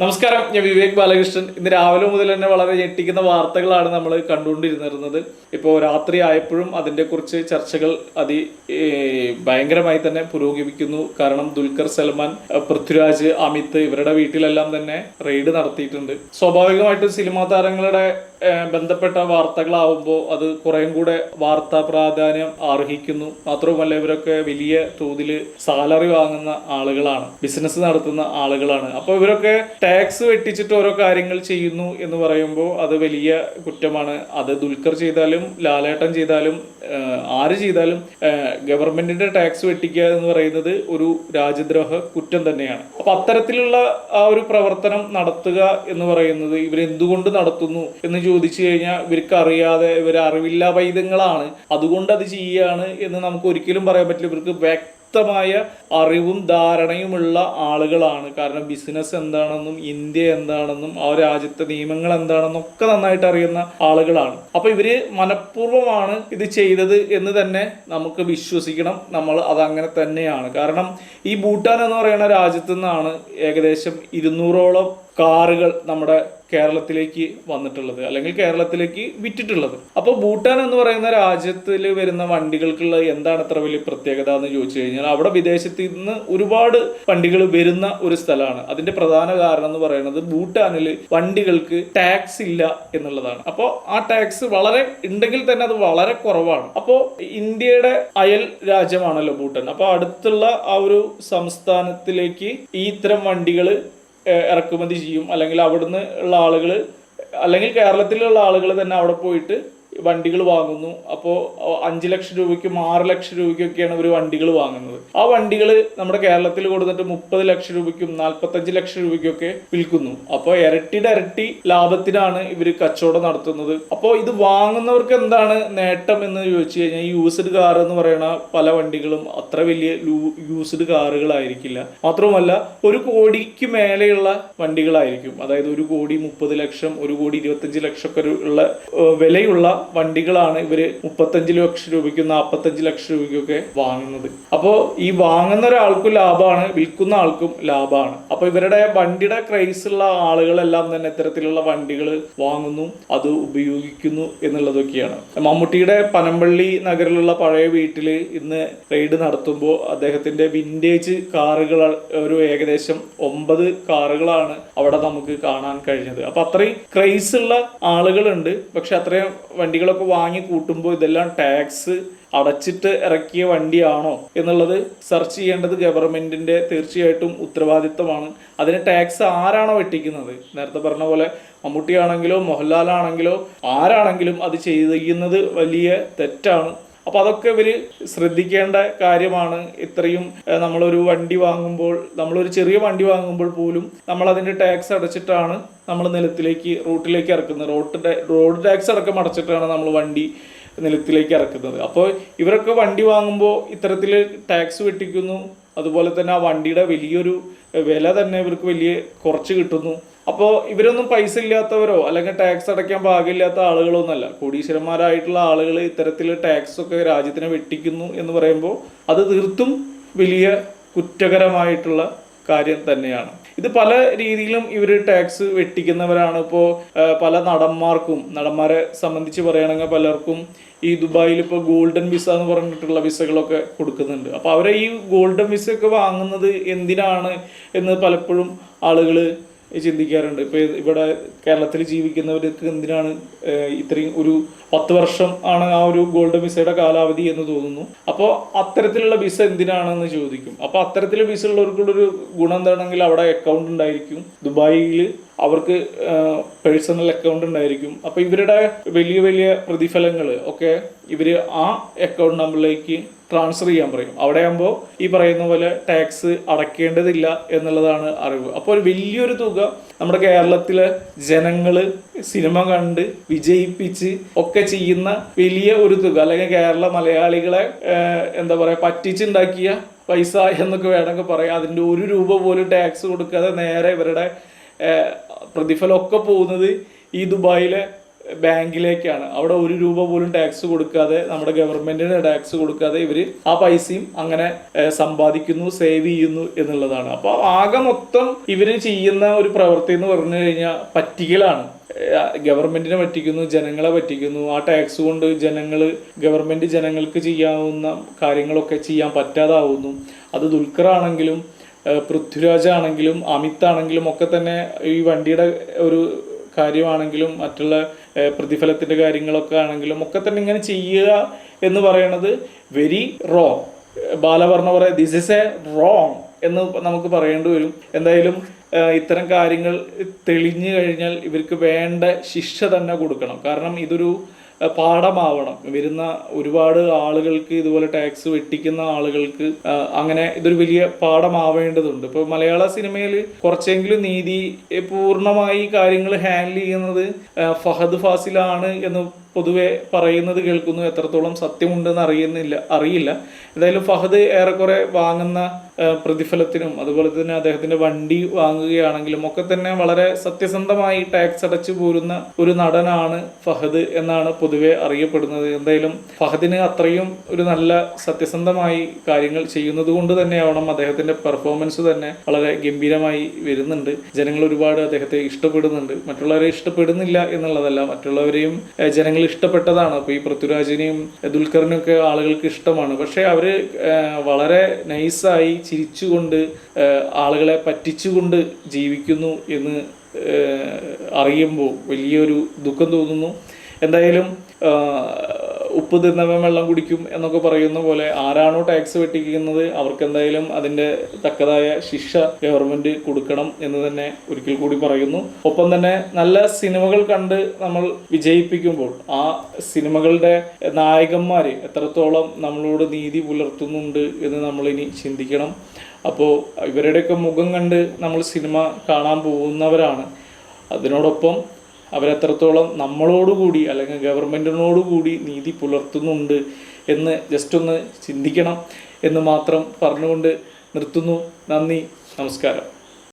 നമസ്കാരം ഞാൻ വിവേക് ബാലകൃഷ്ണൻ. ഇന്ന് രാവിലെ മുതൽ തന്നെ വളരെ ഞെട്ടിക്കുന്ന വാർത്തകളാണ് നമ്മൾ കണ്ടുകൊണ്ടിരുന്നിരുന്നത് ഇപ്പോൾ രാത്രി ആയപ്പോഴും അതിനെക്കുറിച്ച് ചർച്ചകൾ അതി ഭയങ്കരമായി തന്നെ പുരോഗമിക്കുന്നു. കാരണം ദുൽഖർ സൽമാൻ പൃഥ്വിരാജ് അമിത് ഇവരുടെ വീട്ടിലെല്ലാം തന്നെ റെയ്ഡ് നടത്തിയിട്ടുണ്ട്. സ്വാഭാവികമായിട്ടും സിനിമാ താരങ്ങളുടെ ബന്ധപ്പെട്ട വാർത്തകളാവുമ്പോൾ അത് കുറേയും കൂടെ വാർത്താ പ്രാധാന്യം അർഹിക്കുന്നു. മാത്രവുമല്ല ഇവരൊക്കെ വലിയ തോതിൽ സാലറി വാങ്ങുന്ന ആളുകളാണ്. ബിസിനസ് നടത്തുന്ന ആളുകളാണ്. അപ്പോൾ ഇവരൊക്കെ ടാക്സ് വെട്ടിച്ചിട്ട് ഓരോ കാര്യങ്ങൾ ചെയ്യുന്നു എന്ന് പറയുമ്പോൾ അത് വലിയ കുറ്റമാണ്. അത് ദുൽഖർ ചെയ്താലും ലാലേട്ടൻ ചെയ്താലും ആര് ചെയ്താലും ഗവൺമെന്റിന്റെ ടാക്സ് വെട്ടിക്കുക എന്ന് പറയുന്നത് ഒരു രാജ്യദ്രോഹ കുറ്റം തന്നെയാണ്. അപ്പൊ അത്തരത്തിലുള്ള ആ ഒരു പ്രവർത്തനം നടത്തുക എന്ന് പറയുന്നത് ഇവരെന്തുകൊണ്ട് നടത്തുന്നു എന്ന് ചോദിച്ചു കഴിഞ്ഞാൽ ഇവർക്ക് അറിയാതെ ഇവർ അറിവില്ല വൈദ്യങ്ങളാണ് അതുകൊണ്ട് അത് ചെയ്യാണ് എന്ന് നമുക്ക് ഒരിക്കലും പറയാൻ പറ്റില്ല. ഇവർക്ക് വ്യക്തമായ അറിവും ധാരണയുമുള്ള ആളുകളാണ്. കാരണം ബിസിനസ് എന്താണെന്നും ഇന്ത്യ എന്താണെന്നും ആ രാജ്യത്തെ നിയമങ്ങൾ എന്താണെന്നും ഒക്കെ നന്നായിട്ട് അറിയുന്ന ആളുകളാണ്. അപ്പൊ ഇവർ മനഃപൂർവമാണ് ഇത് ചെയ്തത് എന്ന് തന്നെ നമുക്ക് വിശ്വസിക്കണം. നമ്മൾ അതങ്ങനെ തന്നെയാണ്. കാരണം ഈ ഭൂട്ടാൻ എന്ന് പറയുന്ന രാജ്യത്തു നിന്നാണ് ഏകദേശം ഇരുന്നൂറോളം കാറുകൾ നമ്മുടെ കേരളത്തിലേക്ക് വന്നിട്ടുള്ളത് അല്ലെങ്കിൽ കേരളത്തിലേക്ക് വിറ്റിട്ടുള്ളത്. അപ്പോൾ ഭൂട്ടാൻ എന്ന് പറയുന്ന രാജ്യത്തിൽ വരുന്ന വണ്ടികൾക്കുള്ള എന്താണ് അത്ര വലിയ പ്രത്യേകത എന്ന് ചോദിച്ചു കഴിഞ്ഞാൽ അവിടെ വിദേശത്ത് നിന്ന് ഒരുപാട് വണ്ടികൾ വരുന്ന ഒരു സ്ഥലമാണ്. അതിന്റെ പ്രധാന കാരണം എന്ന് പറയുന്നത് ഭൂട്ടാനിൽ വണ്ടികൾക്ക് ടാക്സ് ഇല്ല എന്നുള്ളതാണ്. അപ്പോൾ ആ ടാക്സ് വളരെ ഉണ്ടെങ്കിൽ തന്നെ അത് വളരെ കുറവാണ്. അപ്പോൾ ഇന്ത്യയുടെ അയൽ രാജ്യമാണല്ലോ ഭൂട്ടാൻ. അപ്പോൾ അടുത്തുള്ള ആ ഒരു സംസ്ഥാനത്തിലേക്ക് ഈ ഇത്തരം വണ്ടികൾ ഇറക്കുമതി ചെയ്യും. അല്ലെങ്കിൽ അവിടുന്ന് ഉള്ള ആളുകൾ അല്ലെങ്കിൽ കേരളത്തിലുള്ള ആളുകൾ തന്നെ അവിടെ പോയിട്ട് വണ്ടികൾ വാങ്ങുന്നു. അപ്പോൾ അഞ്ച് ലക്ഷം രൂപയ്ക്കും ആറ് ലക്ഷം രൂപയ്ക്കൊക്കെയാണ് ഇവർ വണ്ടികൾ വാങ്ങുന്നത്. ആ വണ്ടികൾ നമ്മുടെ കേരളത്തിൽ കൊടുത്തിട്ട് മുപ്പത് ലക്ഷം രൂപയ്ക്കും നാൽപ്പത്തഞ്ച് ലക്ഷം രൂപയ്ക്കൊക്കെ വിൽക്കുന്നു. അപ്പോൾ ഇരട്ടിയുടെ ഇരട്ടി ലാഭത്തിനാണ് ഇവർ കച്ചവടം നടത്തുന്നത്. അപ്പോൾ ഇത് വാങ്ങുന്നവർക്ക് എന്താണ് നേട്ടം എന്ന് ചോദിച്ചു കഴിഞ്ഞാൽ യൂസ്ഡ് കാർ എന്ന് പറയുന്ന പല വണ്ടികളും അത്ര വലിയ യൂസ്ഡ് കാറുകളായിരിക്കില്ല. മാത്രവുമല്ല ഒരു കോടിക്ക് മേലെയുള്ള വണ്ടികളായിരിക്കും. അതായത് ഒരു കോടി മുപ്പത് ലക്ഷം ഒരു കോടി ഇരുപത്തഞ്ച് ലക്ഷം ഒക്കെ ഉള്ള വിലയുള്ള വണ്ടികളാണ് ഇവർ മുപ്പത്തഞ്ച് ലക്ഷം രൂപയ്ക്കും നാൽപ്പത്തഞ്ച് ലക്ഷം രൂപയ്ക്കൊക്കെ വാങ്ങുന്നത്. അപ്പോൾ ഈ വാങ്ങുന്ന ഒരാൾക്കും ലാഭമാണ് വിൽക്കുന്ന ആൾക്കും ലാഭമാണ് അപ്പോൾ ഇവരുടെ വണ്ടിയുടെ ക്രൈസ് ഉള്ള ആളുകളെല്ലാം തന്നെ ഇത്തരത്തിലുള്ള വണ്ടികൾ വാങ്ങുന്നു അത് ഉപയോഗിക്കുന്നു എന്നുള്ളതൊക്കെയാണ്. മമ്മൂട്ടിയുടെ പനമ്പള്ളി നഗരിലുള്ള പഴയ വീട്ടിൽ ഇന്ന് റെയ്ഡ് നടത്തുമ്പോൾ അദ്ദേഹത്തിന്റെ വിന്റേജ് കാറുകൾ ഒരു ഏകദേശം ഒമ്പത് കാറുകളാണ് അവിടെ നമുക്ക് കാണാൻ കഴിഞ്ഞത്. അപ്പൊ അത്രയും ക്രൈസ് ഉള്ള ആളുകളുണ്ട് പക്ഷെ അത്രയും വണ്ടികളൊക്കെ വാങ്ങി കൂട്ടുമ്പോൾ ഇതെല്ലാം ടാക്സ് അടച്ചിട്ട് ഇറക്കിയ വണ്ടിയാണോ എന്നുള്ളത് സെർച്ച് ചെയ്യേണ്ടത് ഗവൺമെന്റിന്റെ തീർച്ചയായിട്ടും ഉത്തരവാദിത്തമാണ് അതിന് ടാക്സ് ആരാണോ വെട്ടിക്കുന്നത്? നേരത്തെ പറഞ്ഞ പോലെ മമ്മൂട്ടിയാണെങ്കിലോ മോഹൻലാലാണെങ്കിലോ ആരാണെങ്കിലും അത് ചെയ്യുന്നത് വലിയ തെറ്റാണ്. അപ്പൊ അതൊക്കെ ഇവർ ശ്രദ്ധിക്കേണ്ട കാര്യമാണ്. ഇത്രയും നമ്മളൊരു വണ്ടി വാങ്ങുമ്പോൾ നമ്മളൊരു ചെറിയ വണ്ടി വാങ്ങുമ്പോൾ പോലും നമ്മൾ അതിന്റെ ടാക്സ് അടച്ചിട്ടാണ് നമ്മൾ നിലത്തിലേക്ക് റൂട്ടിലേക്ക് ഇറക്കുന്നത്. റോഡ് റോഡ് ടാക്സ് അടക്കം അടച്ചിട്ടാണ് നമ്മൾ വണ്ടി നിലത്തിലേക്ക് ഇറക്കുന്നത്. അപ്പോൾ ഇവരൊക്കെ വണ്ടി വാങ്ങുമ്പോൾ ഇത്തരത്തിൽ ടാക്സ് വെട്ടിക്കുന്നു. അതുപോലെ തന്നെ ആ വണ്ടിയുടെ വലിയൊരു വില തന്നെ ഇവർക്ക് വലിയ കുറച്ച് കിട്ടുന്നു. അപ്പോൾ ഇവരൊന്നും പൈസ ഇല്ലാത്തവരോ? അല്ലെങ്കിൽ ടാക്സ് അടയ്ക്കാൻ പാകില്ലാത്ത ആളുകളൊന്നുമല്ല. കോടീശ്വരന്മാരായിട്ടുള്ള ആളുകൾ ഇത്തരത്തിൽ ടാക്സ് ഒക്കെ രാജ്യത്തിനെ വെട്ടിക്കുന്നു എന്ന് പറയുമ്പോൾ അത് തീർത്തും വലിയ കുറ്റകരമായിട്ടുള്ള കാര്യം തന്നെയാണ്. ഇത് പല രീതിയിലും ഇവർ ടാക്സ് വെട്ടിക്കുന്നവരാണ്. ഇപ്പോൾ പല നടന്മാർക്കും നടന്മാരെ സംബന്ധിച്ച് പറയുകയാണെങ്കിൽ പലർക്കും ഈ ദുബായിൽ ഇപ്പോൾ ഗോൾഡൻ വിസ എന്ന് പറഞ്ഞിട്ടുള്ള വിസകളൊക്കെ കൊടുക്കുന്നുണ്ട്. അപ്പോൾ അവരെ ഈ ഗോൾഡൻ വിസ ഒക്കെ വാങ്ങുന്നത് എന്തിനാണ് എന്ന് പലപ്പോഴും ആളുകൾ ചിന്തിക്കാറുണ്ട്. ഇപ്പോൾ ഇവിടെ കേരളത്തിൽ ജീവിക്കുന്നവർക്ക് എന്തിനാണ് ഇത്രയും ഒരു പത്ത് വർഷം ആണ് ആ ഒരു ഗോൾഡ് വിസയുടെ കാലാവധി എന്ന് തോന്നുന്നു. അപ്പോൾ അത്തരത്തിലുള്ള വിസ എന്തിനാണെന്ന് ചോദിക്കും. അപ്പോൾ അത്തരത്തിലുള്ള വിസ ഉള്ളവർക്കുള്ളൊരു ഗുണം എന്താണെങ്കിൽ അവിടെ അക്കൗണ്ട് ഉണ്ടായിരിക്കും. ദുബായിൽ അവർക്ക് പേഴ്സണൽ അക്കൗണ്ട് ഉണ്ടായിരിക്കും. അപ്പോൾ ഇവരുടെ വലിയ വലിയ പ്രതിഫലങ്ങൾ ഒക്കെ ഇവർ ആ അക്കൗണ്ട് നമ്പറിലേക്ക് ട്രാൻസ്ഫർ ചെയ്യാൻ പറയും. അവിടെ ആകുമ്പോൾ ഈ പറയുന്ന പോലെ ടാക്സ് അടയ്ക്കേണ്ടതില്ല എന്നുള്ളതാണ് അറിവ്. അപ്പോൾ ഒരു വലിയൊരു തുക നമ്മുടെ കേരളത്തിലെ ജനങ്ങൾ സിനിമ കണ്ട് വിജയിപ്പിച്ച് ഒക്കെ ചെയ്യുന്ന വലിയ ഒരു തുക അല്ലെങ്കിൽ കേരള മലയാളികളെ എന്താ പറയുക പറ്റിച്ചുണ്ടാക്കിയ പൈസ എന്നൊക്കെ വേണമെങ്കിൽ പറയാം. അതിന്റെ ഒരു രൂപ പോലും ടാക്സ് കൊടുക്കാതെ നേരെ ഇവരുടെ പ്രതിഫലമൊക്കെ പോകുന്നത് ഈ ദുബായിലെ ബാങ്കിലേക്കാണ്. അവിടെ ഒരു രൂപ പോലും ടാക്സ് കൊടുക്കാതെ നമ്മുടെ ഗവൺമെന്റിന് ടാക്സ് കൊടുക്കാതെ ഇവർ ആ പൈസയും അങ്ങനെ സമ്പാദിക്കുന്നു സേവ് ചെയ്യുന്നു എന്നുള്ളതാണ്. അപ്പോൾ ആകെ മൊത്തം ഇവർ ചെയ്യുന്ന ഒരു പ്രവൃത്തി എന്ന് പറഞ്ഞു കഴിഞ്ഞാൽ പറ്റിക്കലാണ്. ഗവൺമെന്റിനെ പറ്റിക്കുന്നു ജനങ്ങളെ പറ്റിക്കുന്നു. ആ ടാക്സ് കൊണ്ട് ജനങ്ങൾ ഗവൺമെന്റ് ജനങ്ങൾക്ക് ചെയ്യാവുന്ന കാര്യങ്ങളൊക്കെ ചെയ്യാൻ പറ്റാതാവുന്നു. അത് ദുൽഖറാണെങ്കിലും ഏഹ്, പൃഥ്വിരാജ് ആണെങ്കിലും അമിത് ആണെങ്കിലും ഒക്കെ തന്നെ ഈ വണ്ടിയുടെ ഒരു കാര്യമാണെങ്കിലും മറ്റുള്ള പ്രതിഫലത്തിന്റെ കാര്യങ്ങളൊക്കെ ആണെങ്കിലും ഒക്കെ തന്നെ ഇങ്ങനെ ചെയ്യുക എന്ന് പറയുന്നത് വെരി റോങ് ബാല പറഞ്ഞ പറയാം ദിസ് ഇസ് എ റോങ് എന്ന് നമുക്ക് പറയേണ്ടി വരും. എന്തായാലും ഇത്തരം കാര്യങ്ങൾ തെളിഞ്ഞു കഴിഞ്ഞാൽ ഇവർക്ക് വേണ്ട ശിക്ഷ തന്നെ കൊടുക്കണം. കാരണം ഇതൊരു പാഠമാവണം. വരുന്ന ഒരുപാട് ആളുകൾക്ക് ഇതുപോലെ ടാക്സ് വെട്ടിക്കുന്ന ആളുകൾക്ക് അങ്ങനെ ഇതൊരു വലിയ പാഠമാവേണ്ടതുണ്ട്. ഇപ്പോൾ മലയാള സിനിമയിൽ കുറച്ചെങ്കിലും നീതി പൂർണമായി കാര്യങ്ങൾ ഹാൻഡിൽ ചെയ്യുന്നത് ഫഹദ് ഫാസിലാണ് എന്ന് പൊതുവെ പറയുന്നത് കേൾക്കുന്നു. എത്രത്തോളം സത്യമുണ്ടെന്ന് അറിയുന്നില്ല അറിയില്ല. എന്തായാലും ഫഹദ് ഏറെക്കുറെ വാങ്ങുന്ന പ്രതിഫലത്തിനും അതുപോലെ തന്നെ അദ്ദേഹത്തിന്റെ വണ്ടി വാങ്ങുകയാണെങ്കിലും ഒക്കെ തന്നെ വളരെ സത്യസന്ധമായി ടാക്സ് അടച്ചു പോരുന്ന ഒരു നടനാണ് ഫഹദ് എന്നാണ് പൊതുവെ അറിയപ്പെടുന്നത്. എന്തായാലും ഫഹദിന് അത്രയും ഒരു നല്ല സത്യസന്ധമായി കാര്യങ്ങൾ ചെയ്യുന്നത് കൊണ്ട് തന്നെയാവണം അദ്ദേഹത്തിന്റെ പെർഫോമൻസ് തന്നെ വളരെ ഗംഭീരമായി വരുന്നുണ്ട്. ജനങ്ങൾ ഒരുപാട് അദ്ദേഹത്തെ ഇഷ്ടപ്പെടുന്നുണ്ട്. മറ്റുള്ളവരെ ഇഷ്ടപ്പെടുന്നില്ല എന്നുള്ളതല്ല മറ്റുള്ളവരെയും ജനങ്ങൾ ഇഷ്ടപ്പെട്ടതാണ്. അപ്പോൾ ഈ പൃഥ്വിരാജിനെയും ദുൽഖറിനും ഒക്കെ ആളുകൾക്ക് ഇഷ്ടമാണ്. പക്ഷേ അവർ വളരെ നൈസായി ചിരിച്ചുകൊണ്ട് ആളുകളെ പറ്റിച്ചുകൊണ്ട് ജീവിക്കുന്നു എന്ന് അറിയുമ്പോൾ വലിയൊരു ദുഃഖം തോന്നുന്നു. എന്തായാലും ഉപ്പ് തിന്നവൻ വെള്ളം കുടിക്കും എന്നൊക്കെ പറയുന്ന പോലെ ആരാണോ ടാക്സ് വെട്ടിക്കുന്നത് അവർക്ക് എന്തായാലും അതിന്റെ തക്കതായ ശിക്ഷ ഗവൺമെന്റ് കൊടുക്കണം എന്ന് തന്നെ ഒരിക്കൽ കൂടി പറയുന്നു. ഒപ്പം തന്നെ നല്ല സിനിമകൾ കണ്ട് നമ്മൾ വിജയിപ്പിക്കുമ്പോൾ ആ സിനിമകളുടെ നായകന്മാർ എത്രത്തോളം നമ്മളോട് നീതി പുലർത്തുന്നുണ്ട് എന്ന് നമ്മളിനി ചിന്തിക്കണം. അപ്പോൾ ഇവരുടെയൊക്കെ മുഖം കണ്ട് നമ്മൾ സിനിമ കാണാൻ പോകുന്നവരാണ്. അതിനോടൊപ്പം അവരെത്രത്തോളം നമ്മളോടുകൂടി അല്ലെങ്കിൽ ഗവൺമെന്റിനോടുകൂടി നീതി പുലർത്തുന്നുണ്ട് എന്ന് ജസ്റ്റ് ഒന്ന് ചിന്തിക്കണം എന്ന് മാത്രം പറഞ്ഞുകൊണ്ട് നിർത്തുന്നു. നന്ദി. നമസ്കാരം.